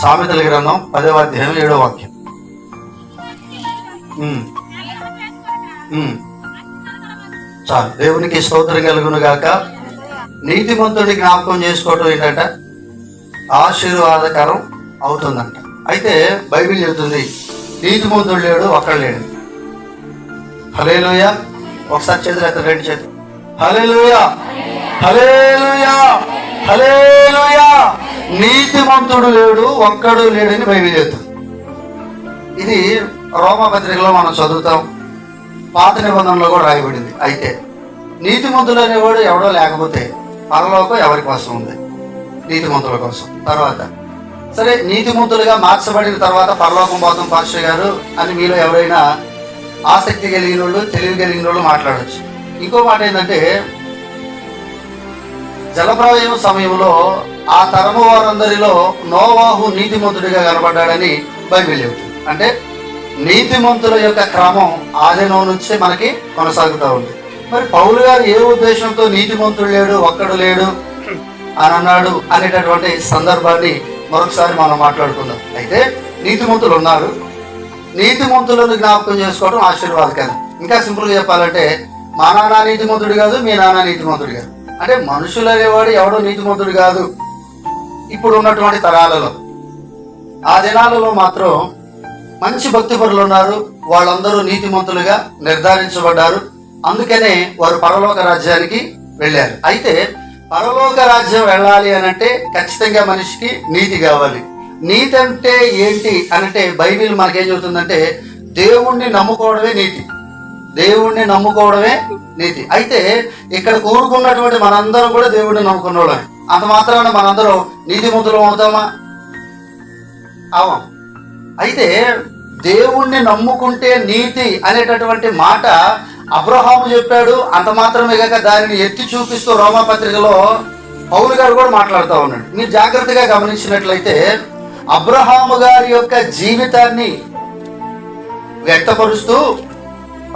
సామెతల గ్రంథం పదవ అధ్యాయం ఏడో వాక్యం. చాలు. దేవునికి స్తోత్రం కలుగును గాక. నీతిమంతుడి జ్ఞాపకం చేసుకోవటం ఏంటంట? ఆశీర్వాదకరం అవుతుందంట. అయితే బైబిల్ చెబుతుంది నీతిమంతుడు లేడు ఒక్కడు లేడు. హలేలోయ ఒకసారి చేతులు ఎత్త రెండు చేతులు. హలేలోయ హలేలుయ హలేలుయ నీతిమంతుడు లేడు ఒక్కడు లేడని బైబిల్ ఇది రోమపత్రికలో మనం చదువుతాం. పాత నిబంధనలో కూడా రాయబడింది. అయితే నీతిమంతుడు అనేవాడు ఎవడో లేకపోతే పరలోకం ఎవరి కోసం ఉంది? నీతిమంతుల కోసం. తర్వాత సరే నీతిమంతులుగా మార్చబడిన తర్వాత పరలోకం పోతాం పాస్టర్ గారు అని మీలో ఎవరైనా ఆసక్తి కలిగిన వాళ్ళు తెలివి కలిగిన వాళ్ళు మాట్లాడచ్చు. ఇంకో మాట ఏంటంటే జలప్రలయం సమయంలో ఆ తరము వారందరిలో నోవాహు నీతిమంతుడిగా కనబడ్డాడని బైబిల్ చెబుతుంది. అంటే నీతిమంతుల యొక్క క్రమం ఆదినం నుంచే మనకి కొనసాగుతూ ఉంది. మరి పౌలు గారు ఏ ఉద్దేశంతో నీతిమంతుడు లేడు ఒక్కడు లేడు అని అన్నాడు అనేటటువంటి సందర్భాన్ని మరొకసారి మనం మాట్లాడుకుందాం. అయితే నీతిమంతులు ఉన్నారు. నీతిమంతులను జ్ఞాపకం చేసుకోవడం ఆశీర్వాదకరం. ఇంకా సింపుల్గా చెప్పాలంటే మా నాన్న నీతిమంతుడు కాదు మీ నాన్న నీతిమంతుడు కాదు. అంటే మనుషులు అనేవాడు ఎవడో నీతిమంతుడు కాదు. ఇప్పుడు ఉన్నటువంటి తరాలలో. ఆ దినాలలో మాత్రం మంచి భక్తి పరులు ఉన్నారు. వాళ్ళందరూ నీతిమంతులుగా నిర్ధారించబడ్డారు. అందుకనే వారు పరలోక రాజ్యానికి వెళ్ళారు. అయితే పరలోక రాజ్యం వెళ్ళాలి అని అంటే ఖచ్చితంగా మనిషికి నీతి కావాలి. నీతి అంటే ఏంటి అనంటే బైబిల్ మనకేం చెబుతుందంటే దేవుణ్ణి నమ్ముకోవడమే నీతి. దేవుణ్ణి నమ్ముకోవడమే నీతి. అయితే ఇక్కడ కూరుకున్నటువంటి మనందరం కూడా దేవుణ్ణి నమ్ముకున్న వాళ్ళమే అంత మాత్రాన మనందరం నీతిమంతులం అవుతామా? అవం అయితే దేవుణ్ణి నమ్ముకుంటే నీతి అనేటటువంటి మాట అబ్రహాము చెప్పాడు. అంత మాత్రమే కాక దానిని ఎత్తి చూపిస్తూ రోమాపత్రికలో పౌలు గారు కూడా మాట్లాడుతూ ఉన్నాడు. మీరు జాగ్రత్తగా గమనించినట్లయితే అబ్రహాము గారి యొక్క జీవితాన్ని వ్యక్తపరుస్తూ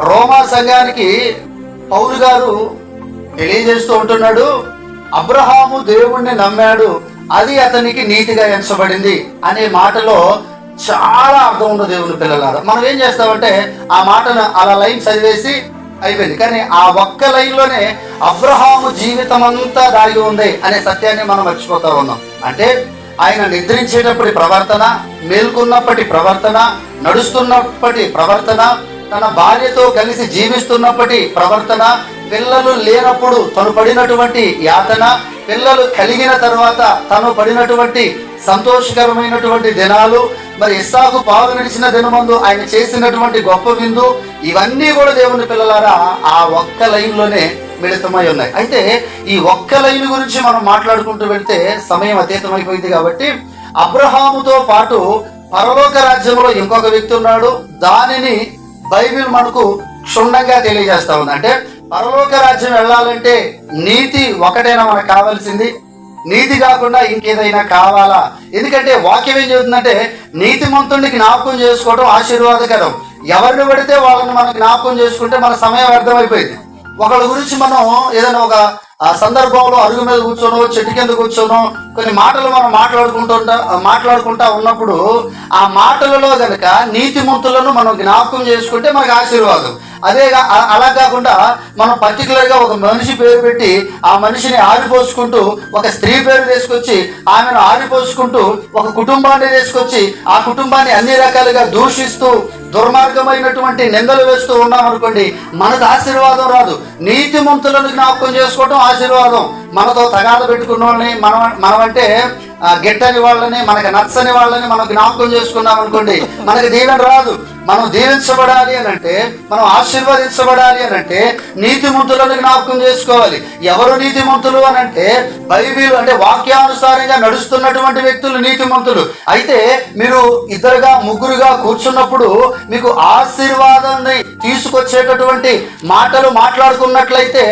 రోమా సంఘానికి పౌరు గారు తెలియజేస్తూ ఉంటున్నాడు అబ్రహాము దేవుణ్ణి నమ్మాడు అది అతనికి నీతిగా ఎంచబడింది అనే మాటలో చాలా అర్థం ఉంది దేవుని పిల్లలారా. మనం ఏం చేస్తామంటే ఆ మాటను అలా లైన్ చదివేసి అయిపోయింది. కానీ ఆ ఒక్క లైన్లోనే అబ్రహాము జీవితం అంతా దాగి ఉంది అనే సత్యాన్ని మనం మర్చిపోతా ఉన్నాం. అంటే ఆయన నిద్రించేటప్పటి ప్రవర్తన మేల్కొన్నప్పటి ప్రవర్తన నడుస్తున్నప్పటి ప్రవర్తన తన భార్యతో కలిసి జీవిస్తున్నప్పటి ప్రవర్తన పిల్లలు లేనప్పుడు తను పడినటువంటి యాతన పిల్లలు కలిగిన తర్వాత తను పడినటువంటి సంతోషకరమైనటువంటి దినాలు మరి ఇస్సాకు పాలు నడిచిన దినమందు ఆయన చేసినటువంటి గొప్ప విందు ఇవన్నీ కూడా దేవుని పిల్లలారా ఆ ఒక్క లైన్లోనే మిళితమై ఉన్నాయి. అయితే ఈ ఒక్క లైన్ గురించి మనం మాట్లాడుకుంటూ వెళ్తే సమయం అతీతమైపోయింది కాబట్టి అబ్రహాముతో పాటు పరలోక రాజ్యంలో ఇంకొక వ్యక్తి ఉన్నాడు. దానిని బైబిల్ మనకు క్షుణ్ణంగా తెలియజేస్తా ఉంది. అంటే పరలోక రాజ్యం వెళ్ళాలంటే నీతి ఒకటైనా మనకు కావాల్సింది. నీతి కాకుండా ఇంకేదైనా కావాలా? ఎందుకంటే వాక్యం ఏం చెబుతుందంటే నీతిమంతుడిని జ్ఞాపకం చేసుకోవడం ఆశీర్వాదకరం. ఎవరిని పడితే వాళ్ళని మనం జ్ఞాపకం చేసుకుంటే మన సమయం అర్థమైపోయింది ఒకళ్ళ గురించి మనం ఏదైనా ఒక ఆ సందర్భంలో అరుగు మీద కూర్చోనో చెట్టు కింద కూర్చోనో కొన్ని మాటలు మనం మాట్లాడుకుంటుంటా మాట్లాడుకుంటా ఉన్నప్పుడు ఆ మాటలలో గనక నీతిమంతులను మనం జ్ఞాపకం చేసుకుంటే మనకు ఆశీర్వాదం. అదే అలా కాకుండా మనం పర్టికులర్గా ఒక మనిషి పేరు పెట్టి ఆ మనిషిని ఆరిపోసుకుంటూ ఒక స్త్రీ పేరు తీసుకొచ్చి ఆమెను ఆరిపోసుకుంటూ ఒక కుటుంబాన్ని తీసుకొచ్చి ఆ కుటుంబాన్ని అన్ని రకాలుగా దూషిస్తూ దుర్మార్గమైనటువంటి నిందలు వేస్తూ ఉన్నాం అనుకోండి మనకు ఆశీర్వాదం రాదు. నీతిమంతులను జ్ఞాపకం చేసుకోవడం ఆశీర్వాదం. మనతో తగాద పెట్టుకున్న వాళ్ళని మనం మనమంటే గెట్టని గిట్టని వాళ్ళని మనకు నచ్చని వాళ్ళని మనం జ్ఞాపకం చేసుకున్నాం అనుకోండి మనకి దీవెన రాదు. మనం దీవించబడాలి అని అంటే మనం ఆశీర్వదించబడాలి అని అంటే నీతిమంతులను జ్ఞాపకం చేసుకోవాలి. ఎవరు నీతిమంతులు అని అంటే బైబిల్ అంటే వాక్యానుసారంగా నడుస్తున్నటువంటి వ్యక్తులు నీతిమంతులు అయితే మీరు ఇద్దరుగా ముగ్గురుగా కూర్చున్నప్పుడు మీకు ఆశీర్వాదాన్ని తీసుకొచ్చేటటువంటి మాటలు మాట్లాడుకున్నట్లయితే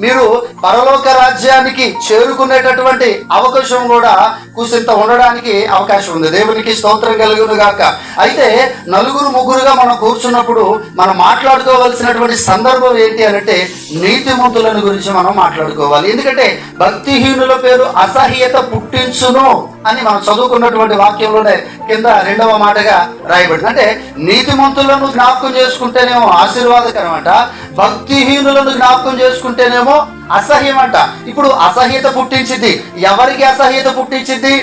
మీరు పరలోక రాజ్యానికి చేరుకునేటటువంటి అవకాశం కూడా కూసింత ఉండడానికి అవకాశం ఉంది. దేవునికి స్తోత్రం కలుగును గాక. అయితే నలుగురు ముగ్గురుగా మనం కూర్చున్నప్పుడు మనం మాట్లాడుకోవాల్సినటువంటి సందర్భం ఏంటి అంటే నీతిమంతులను గురించి మనం మాట్లాడుకోవాలి. ఎందుకంటే భక్తిహీనుల పేరు అసహ్యత పుట్టించును. అని మనం చదువుకున్నటువంటి వాక్యంలోనే కింద రెండవ మాటగా రాయబడింది. అంటే నీతిమంతులను జ్ఞాపకం చేసుకుంటేనేమో ఆశీర్వాదకరం అంట భక్తిహీనులను జ్ఞాపకం చేసుకుంటేనేమో అసహ్యం అంట ఇప్పుడు అసహ్యత పుట్టించింది ఎవరికి అసహ్యత పుట్టించింది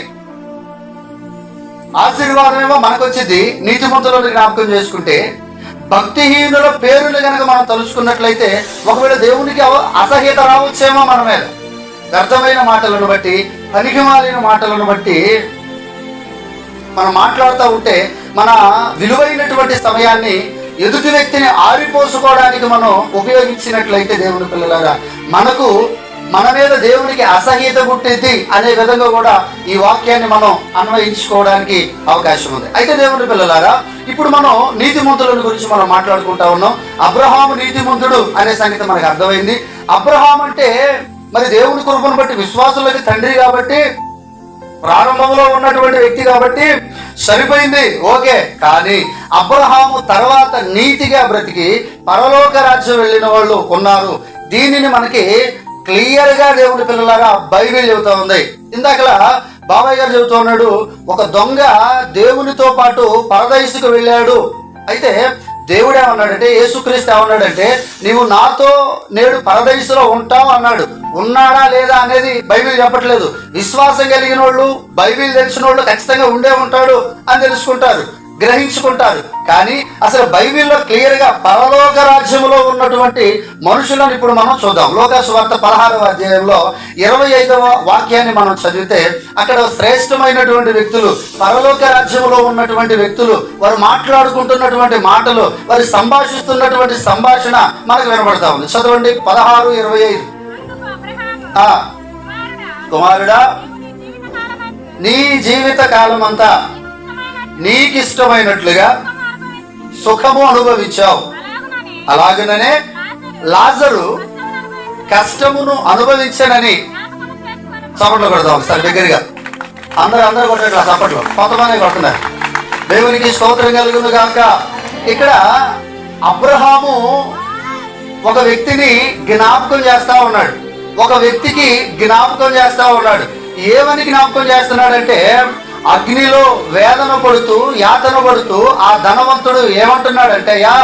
ఆశీర్వాదమేమో మనకు వచ్చింది నీతిమంతులను జ్ఞాపకం చేసుకుంటే భక్తిహీనుల పేరుని గనక మనం తలుచుకున్నట్లయితే ఒకవేళ దేవునికి అసహ్యత రావచ్చేమో మన మీద. వ్యర్థమైన మాటలను బట్టి పనికిమాలిన మాటలను బట్టి మనం మాట్లాడుతూ ఉంటే మన విలువైనటువంటి సమయాన్ని ఎదుటి వ్యక్తిని ఆరిపోసుకోవడానికి మనం ఉపయోగించినట్లయితే దేవుని పిల్లలారా మనకు మన మీద దేవునికి అసహ్యత పుట్టింది అనే విధంగా కూడా ఈ వాక్యాన్ని మనం అన్వయించుకోవడానికి అవకాశం ఉంది. అయితే దేవుని పిల్లలారా ఇప్పుడు మనం నీతిమంతుల గురించి మనం మాట్లాడుకుంటా ఉన్నాం. అబ్రహాము నీతిమంతుడు అనే సంగతి మనకు అర్థమైంది. అబ్రహాం అంటే మరి దేవుని కృపను బట్టి విశ్వాసులకి తండ్రి కాబట్టి ప్రారంభంలో ఉన్నటువంటి వ్యక్తి కాబట్టి సరిపోయింది. ఓకే కానీ అబ్రహాము తర్వాత నీతిగా బ్రతికి పరలోక రాజ్యం వెళ్ళిన వాళ్ళు ఉన్నారు. దీనిని మనకి క్లియర్గా దేవుని పిల్లలారా బైబిల్ చెబుతా ఉంది. ఇందాకలా బాబాయ్ గారు చెబుతూ ఉన్నాడు ఒక దొంగ దేవునితో పాటు పరదయసుకు వెళ్ళాడు. అయితే దేవుడు ఏమన్నాడంటే యేసుక్రీస్తు ఏమన్నాడంటే నీవు నాతో నేడు పరదైసులో ఉంటావు అన్నాడు. ఉన్నాడా లేదా అనేది బైబిల్ చెప్పట్లేదు. విశ్వాసం కలిగిన వాళ్ళు బైబిల్ తెలిసిన వాళ్ళు ఖచ్చితంగా ఉండే ఉంటాడు అని తెలుసుకుంటారు. గ్రహించుకుంటారు. కానీ అసలు బైబిల్లో క్లియర్గా పరలోక రాజ్యంలో ఉన్నటువంటి మనుషులను ఇప్పుడు మనం చూద్దాం. లోకస్వార్త పదహారవ అధ్యాయంలో ఇరవై ఐదవ వాక్యాన్ని మనం చదివితే అక్కడ శ్రేష్టమైనటువంటి వ్యక్తులు పరలోక రాజ్యంలో ఉన్నటువంటి వ్యక్తులు వారు మాట్లాడుకుంటున్నటువంటి మాటలు వారు సంభాషిస్తున్నటువంటి సంభాషణ మనకు వినబడతా ఉంది. చదవండి. పదహారు ఇరవై ఐదు. కుమారుడా, నీ జీవిత కాలం అంతా నీకు ఇష్టమైనట్లుగా సుఖము అనుభవించావు. అలాగననే లాజరు కష్టమును అనుభవించాడని చప్పట్లు కొడదాం ఒకసారి దగ్గరగా. అందరూ అందరూ కొట్టండి ఆ చప్పట్లు. కొంతమంది కొడుతున్నారు. దేవునికి స్తోత్రం కలుగును కాక ఇక్కడ అబ్రహాము ఒక వ్యక్తిని జ్ఞాపకం చేస్తా ఉన్నాడు. ఒక వ్యక్తికి జ్ఞాపకం చేస్తా ఉన్నాడు. ఏమని జ్ఞాపకం చేస్తున్నాడంటే అగ్నిలో వేదన పడుతూ యాతన పడుతూ ఆ ధనవంతుడు ఏమంటున్నాడంటే యా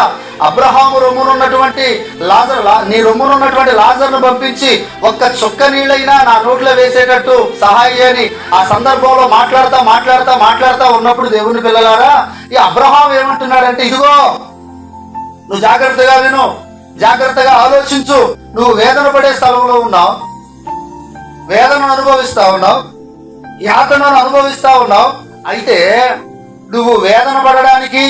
అబ్రహాము రొమ్మునున్నటువంటి లాజర్ నీ రొమ్మునున్నటువంటి లాజర్ను పంపించి ఒక్క చుక్క నీళ్ళైనా నా నోట్లో వేసేటట్టు సహాయం అని ఆ సందర్భంలో మాట్లాడుతా మాట్లాడుతా మాట్లాడుతా ఉన్నప్పుడు దేవుని పిల్లలారా ఈ అబ్రహాం ఏమంటున్నాడంటే ఇదిగో నువ్వు జాగ్రత్తగా విను జాగ్రత్తగా ఆలోచించు నువ్వు వేదన పడే స్థలంలో ఉన్నావు వేదనను అనుభవిస్తా ఉన్నావు యాతనను అనుభవిస్తా ఉన్నావు. అయితే నువ్వు వేదన పడడానికి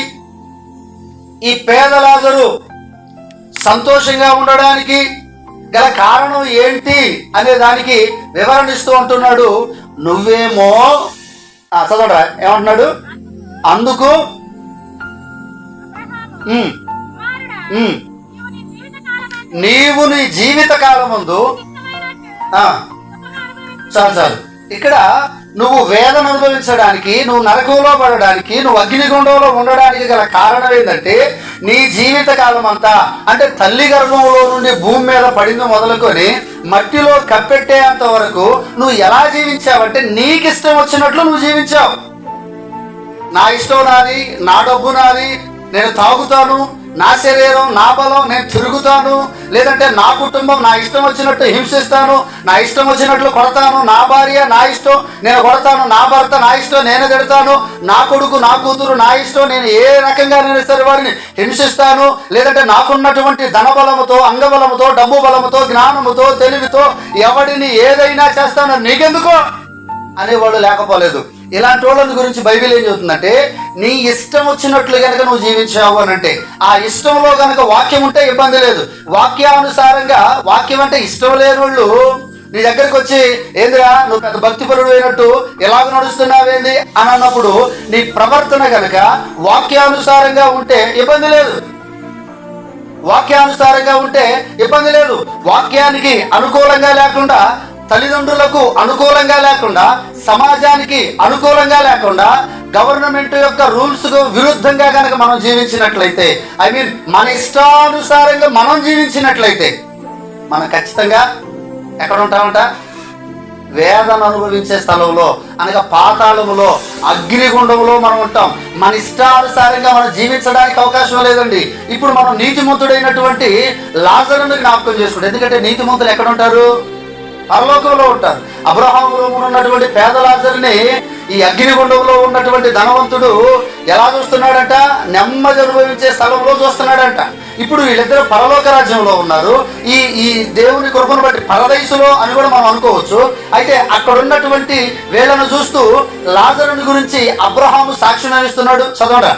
ఈ పేదలాజరు సంతోషంగా ఉండడానికి గల కారణం ఏంటి అనే దానికి వివరణ ఇస్తూ అంటున్నాడు నువ్వేమో చదవడా ఏమంటున్నాడు? అందుకు నీవు నీ జీవిత కాలం ముందు చాలు చాలు. ఇక్కడ నువ్వు వేదన అనుభవించడానికి నువ్వు నరకంలో పడడానికి నువ్వు అగ్నిగుండంలో ఉండడానికి గల కారణం ఏంటంటే నీ జీవిత కాలం అంతా అంటే తల్లి గర్భంలో నుండి భూమి మీద పడింది మొదలుకొని మట్టిలో కప్పెట్టేంత వరకు నువ్వు ఎలా జీవించావంటే నీకు ఇష్టం వచ్చినట్లు నువ్వు జీవించావు. నా ఇష్టం నాది నా డబ్బు నాది నేను తాగుతాను నా శరీరం నా బలం నేను తిరుగుతాను. లేదంటే నా కుటుంబం నా ఇష్టం వచ్చినట్టు హింసిస్తాను నా ఇష్టం వచ్చినట్లు కొడతాను. నా భార్య నా ఇష్టం నేను కొడతాను. నా భర్త నా ఇష్టం నేను తిడతాను. నా కొడుకు నా కూతురు నా ఇష్టం నేను ఏ రకంగా నేను సరే వారిని హింసిస్తాను. లేదంటే నాకున్నటువంటి ధనబలముతో అంగబలముతో డబ్బు బలముతో జ్ఞానముతో తెలివితో ఎవడిని ఏదైనా చేస్తాను నీకెందుకో? అనేవాళ్ళు లేకపోలేదు. ఇలాంటి వాళ్ళని గురించి బైబిల్ ఏం చెబుతుందంటే నీ ఇష్టం వచ్చినట్లు కనుక నువ్వు జీవించావు అని అంటే ఆ ఇష్టంలో గనక వాక్యం ఉంటే ఇబ్బంది లేదు. వాక్యానుసారంగా వాక్యం అంటే ఇష్టం లేని వాళ్ళు నీ దగ్గరికి వచ్చి ఏందిరా నువ్వు పెద్ద భక్తిపరుడు అయినట్టు ఎలాగ నడుస్తున్నావేంది? అని అన్నప్పుడు నీ ప్రవర్తన కనుక వాక్యానుసారంగా ఉంటే ఇబ్బంది లేదు. వాక్యానుసారంగా ఉంటే ఇబ్బంది లేదు. వాక్యానికి అనుకూలంగా లేకుండా తల్లిదండ్రులకు అనుకూలంగా లేకుండా సమాజానికి అనుకూలంగా లేకుండా గవర్నమెంట్ యొక్క రూల్స్కు విరుద్ధంగా కనుక మనం జీవించినట్లయితే ఐ మీన్ మన ఇష్టానుసారంగా మనం జీవించినట్లయితే మనం ఖచ్చితంగా ఎక్కడ ఉంటామంట? వేదన అనుభవించే స్థలంలో అనగా పాతాళములో అగ్నిగుండంలో మనం ఉంటాం. మన ఇష్టానుసారంగా మనం జీవించడానికి అవకాశం లేదండి. ఇప్పుడు మనం నీతిమంతుడైనటువంటి లాజరుని జ్ఞాపకం చేసుకుంటాం ఎందుకంటే నీతిమంతులు ఎక్కడ ఉంటారు? పరలోకంలో ఉంటారు. అబ్రహాములో ఉన్నటువంటి పేదలాజర్ని ఈ అగ్నిగుండంలో ఉన్నటువంటి ధనవంతుడు ఎలా చూస్తున్నాడంట? నెమ్మది అనుభవించే స్థలంలో చూస్తున్నాడంట. ఇప్పుడు వీళ్ళిద్దరు పరలోక రాజ్యంలో ఉన్నారు. ఈ ఈ దేవుని కొరకును బట్టి పరదైసులో అని కూడా మనం అనుకోవచ్చు. అయితే అక్కడ ఉన్నటువంటి వీళ్ళను చూస్తూ లాజరుని గురించి అబ్రహాము సాక్ష్యం ఇస్తున్నాడు చదవడా.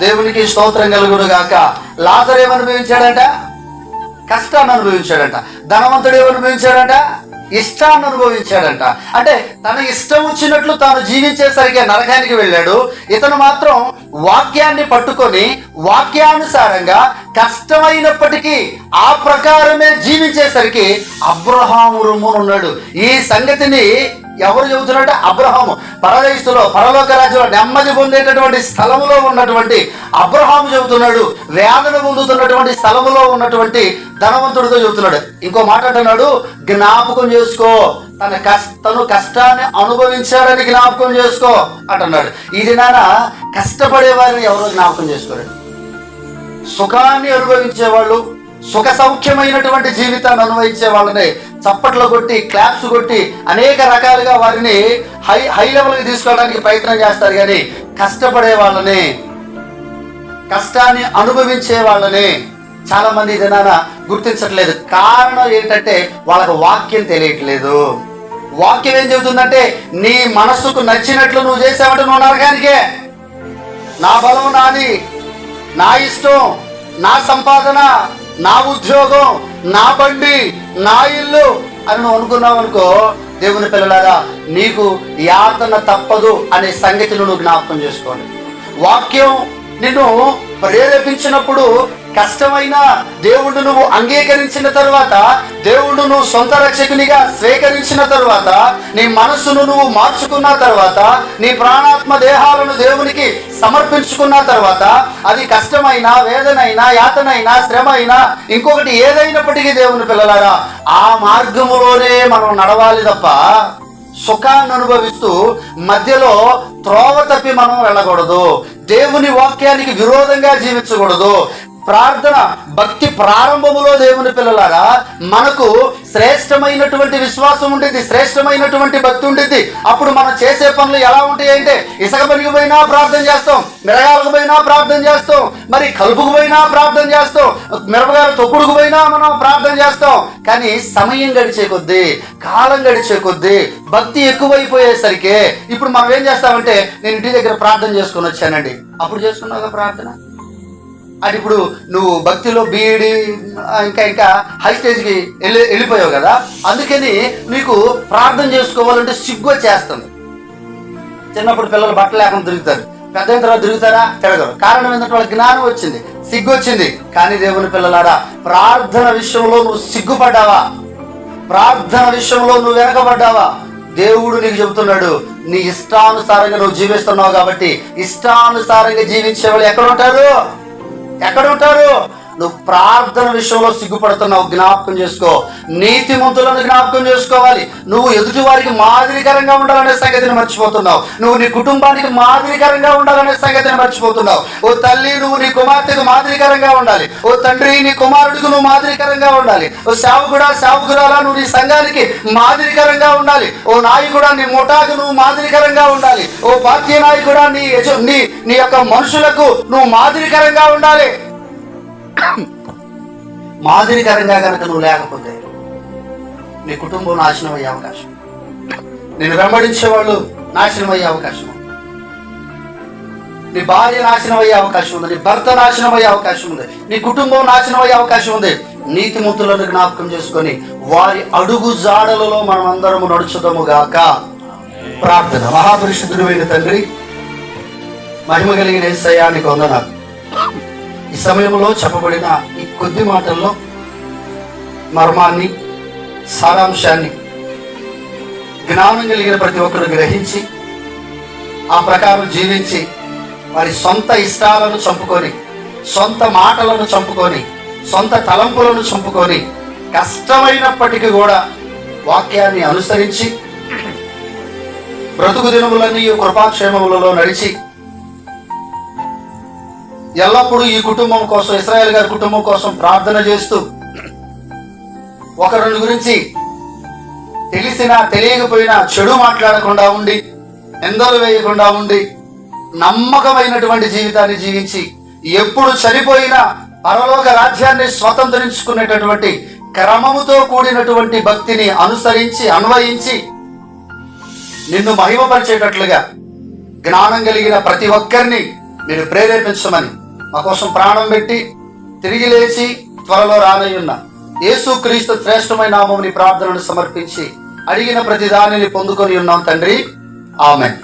దేవునికి స్తోత్రం కలుగుడు గాక. లాజర్ ఏమనుభవించాడట? కష్టాన్ని అనుభవించాడట. ధనవంతుడు ఏమనుభవించాడట? ఇష్టాన్ని అనుభవించాడంట. అంటే తన ఇష్టం వచ్చినట్లు తాను జీవించేసరికి నరకానికి వెళ్ళాడు. ఇతను మాత్రం వాక్యాన్ని పట్టుకొని వాక్యానుసారంగా కష్టమైనప్పటికీ ఆ ప్రకారమే జీవించేసరికి అబ్రహాము ఉన్నాడు ఈ సంగతిని ఎవరు చెబుతున్నారంటే అబ్రహాము. పరదేశంలో పరలోక రాజ్యంలో నెమ్మది పొందేటటువంటి స్థలములో ఉన్నటువంటి అబ్రహాము చెబుతున్నాడు. వేదన పొందుతున్నటువంటి స్థలములో ఉన్నటువంటి ధనవంతుడితో చెబుతున్నాడు. ఇంకో మాట అంటున్నాడు జ్ఞాపకం చేసుకో. తన కష్ట తను కష్టాన్ని అనుభవించాడని జ్ఞాపకం చేసుకో. అంటున్నాడు. ఈ దినాన కష్టపడే వారిని ఎవరో జ్ఞాపకం చేసుకోరండి సుఖాన్ని అనుభవించేవాళ్ళు సుఖ సౌఖ్యమైనటువంటి జీవితాన్ని అనుభవించే వాళ్ళని చప్పట్లు కొట్టి క్లాప్స్ కొట్టి అనేక రకాలుగా వారిని హై హై లెవెల్కి తీసుకోవడానికి ప్రయత్నం చేస్తారు కానీ కష్టపడే వాళ్ళని కష్టాన్ని అనుభవించే వాళ్ళని చాలా మంది జనాన గుర్తించట్లేదు. కారణం ఏంటంటే వాళ్ళకు వాక్యం తెలియట్లేదు. వాక్యం ఏం చెబుతుందంటే నీ మనస్సుకు నచ్చినట్లు నువ్వు చేసావంటే నువ్వు నరకానికే. నా బలం నాది నా ఇష్టం నా సంపాదన నా ఉద్యోగం నా బండి నా ఇల్లు అని నువ్వు అనుకున్నావు అనుకో దేవుని పిల్లలారా నీకు యాతన తప్పదు అనే సంగతిని నువ్వు జ్ఞాపకం చేసుకోండి. వాక్యం నిన్ను ప్రేరేపించినప్పుడు కష్టమైన దేవుడు నువ్వు అంగీకరించిన తర్వాత దేవుడు నువ్వు సొంత రక్షకునిగా స్వీకరించిన తర్వాత నీ మనస్సును నువ్వు మార్చుకున్న తర్వాత నీ ప్రాణాత్మ దేహాలను దేవునికి సమర్పించుకున్న తర్వాత అది కష్టమైన వేదనైనా యాతనైనా శ్రమ అయినా ఇంకొకటి ఏదైనప్పటికీ దేవుని పిల్లలారా ఆ మార్గములోనే మనం నడవాలి తప్ప సుఖాన్ని అనుభవిస్తూ మధ్యలో త్రోవ తప్పి మనం వెళ్ళకూడదు. దేవుని వాక్యానికి విరోధంగా జీవించకూడదు. ప్రార్థన భక్తి ప్రారంభములో దేవుని పిల్లలారా మనకు శ్రేష్టమైనటువంటి విశ్వాసం ఉండేది శ్రేష్టమైనటువంటి భక్తి ఉండేది అప్పుడు మనం చేసే పనులు ఎలా ఉంటాయి అంటే ఇసుక పనికి పోయినా ప్రార్థన చేస్తాం మిరగాలకు పోయినా ప్రార్థన చేస్తాం మరి కలుపుకు పోయినా ప్రార్థన చేస్తాం మిరపగాయల తొక్కుడుకు పోయినా మనం ప్రార్థన చేస్తాం. కానీ సమయం గడిచే కొద్దీ కాలం గడిచే కొద్దీ భక్తి ఎక్కువైపోయేసరికి ఇప్పుడు మనం ఏం చేస్తామంటే నేను ఇంటి దగ్గర ప్రార్థన చేసుకొని వచ్చానండి. అప్పుడు చేసుకున్నాక ప్రార్థన? అది ఇప్పుడు నువ్వు భక్తిలో బీఈడి ఇంకా ఇంకా హై స్టేజ్కి వెళ్ళి వెళ్ళిపోయావు కదా? అందుకని నీకు ప్రార్థన చేసుకోవాలంటే సిగ్గు వచ్చేస్తుంది చిన్నప్పుడు పిల్లలు బట్టలు లేకుండా తిరుగుతారు. పెద్ద తర్వాత తిరుగుతారా? తిరగరు. కారణం ఏంటంటే వాళ్ళ జ్ఞానం వచ్చింది. సిగ్గు వచ్చింది. కానీ దేవుని పిల్లలారా ప్రార్థన విషయంలో నువ్వు సిగ్గుపడ్డావా? ప్రార్థన విషయంలో నువ్వు వెనకబడ్డావా? దేవుడు నీకు చెబుతున్నాడు నీ ఇష్టానుసారంగా నువ్వు జీవిస్తున్నావు కాబట్టి ఇష్టానుసారంగా జీవించే వాళ్ళు ఎక్కడ ఉంటారు? ఎక్కడ ఉంటారు? నువ్వు ప్రార్థన విషయంలో సిగ్గుపడుతున్నావు జ్ఞాపకం చేసుకో. నీతిమంతులను జ్ఞాపకం చేసుకోవాలి. నువ్వు ఎదుటి వారికి మాదిరికరంగా ఉండాలనే సంగతిని మర్చిపోతున్నావు. నువ్వు నీ కుటుంబానికి మాదిరికరంగా ఉండాలనే సంగతిని మర్చిపోతున్నావు. ఓ తల్లి నువ్వు నీ కుమార్తెకు మాదిరికరంగా ఉండాలి. ఓ తండ్రి నీ కుమారుడికి నువ్వు మాదిరికరంగా ఉండాలి. ఓ సేవకుడా సేవకురాలా నువ్వు నీ సంఘానికి మాదిరికరంగా ఉండాలి. ఓ నాయకుడా నీ ముఠాకు నువ్వు మాదిరికరంగా ఉండాలి. ఓ పార్టీ నాయకుడా నీ నీ నీ యొక్క మనుషులకు నువ్వు మాదిరికరంగా ఉండాలి. మాదిరికరంగా కనుక నువ్వు లేకపోతే నీ కుటుంబం నాశనం అయ్యే అవకాశం. నేను వెంబడించే వాళ్ళు నాశనం అయ్యే అవకాశం. నీ భార్య నాశనం అయ్యే అవకాశం ఉంది నీ భర్త నాశనం అయ్యే అవకాశం ఉంది నీ కుటుంబం నాశనం అయ్యే అవకాశం ఉంది. నీతిమంతులను జ్ఞాపకం చేసుకొని వారి అడుగు జాడలలో మనం అందరము నడుచుదము గాక. ప్రార్థన. మహాపరిశుద్ధుడు తండ్రి మహిమ కలిగిన ఏసయానికి వందనాలు. ఈ సమయంలో చెప్పబడిన ఈ కొద్ది మాటల్లో మర్మాన్ని సారాంశాన్ని జ్ఞానం కలిగిన ప్రతి ఒక్కరు గ్రహించి ఆ ప్రకారం జీవించి వారి సొంత ఇష్టాలను చంపుకొని సొంత మాటలను చంపుకొని సొంత తలంపులను చంపుకొని కష్టమైనప్పటికీ కూడా వాక్యాన్ని అనుసరించి బ్రతుకు దినములన్నీ కృపాక్షేమములలో నడిచి ఎల్లప్పుడూ ఈ కుటుంబం కోసం ఇస్రాయల్ గారి కుటుంబం కోసం ప్రార్థన చేస్తూ ఒకరిని గురించి తెలిసినా తెలియకపోయినా చెడు మాట్లాడకుండా ఉండి ఎందరు వేయకుండా ఉండి నమ్మకమైనటువంటి జీవితాన్ని జీవించి ఎప్పుడు చనిపోయినా పరలోక రాజ్యాన్ని స్వతంత్రించుకునేటటువంటి క్రమముతో కూడినటువంటి భక్తిని అనుసరించి అన్వయించి నిన్ను మహిమపరిచేటట్లుగా జ్ఞానం కలిగిన ప్రతి ఒక్కరిని మీరు ప్రేరేపించమని మా కోసం ప్రాణం పెట్టి తిరిగి లేచి త్వరలో రానయ్యున్న యేసు క్రీస్తు శ్రేష్టమైన నామముని ప్రార్థనను సమర్పించి అడిగిన ప్రతి దానిని పొందుకొని ఉన్నాం తండ్రి. ఆమె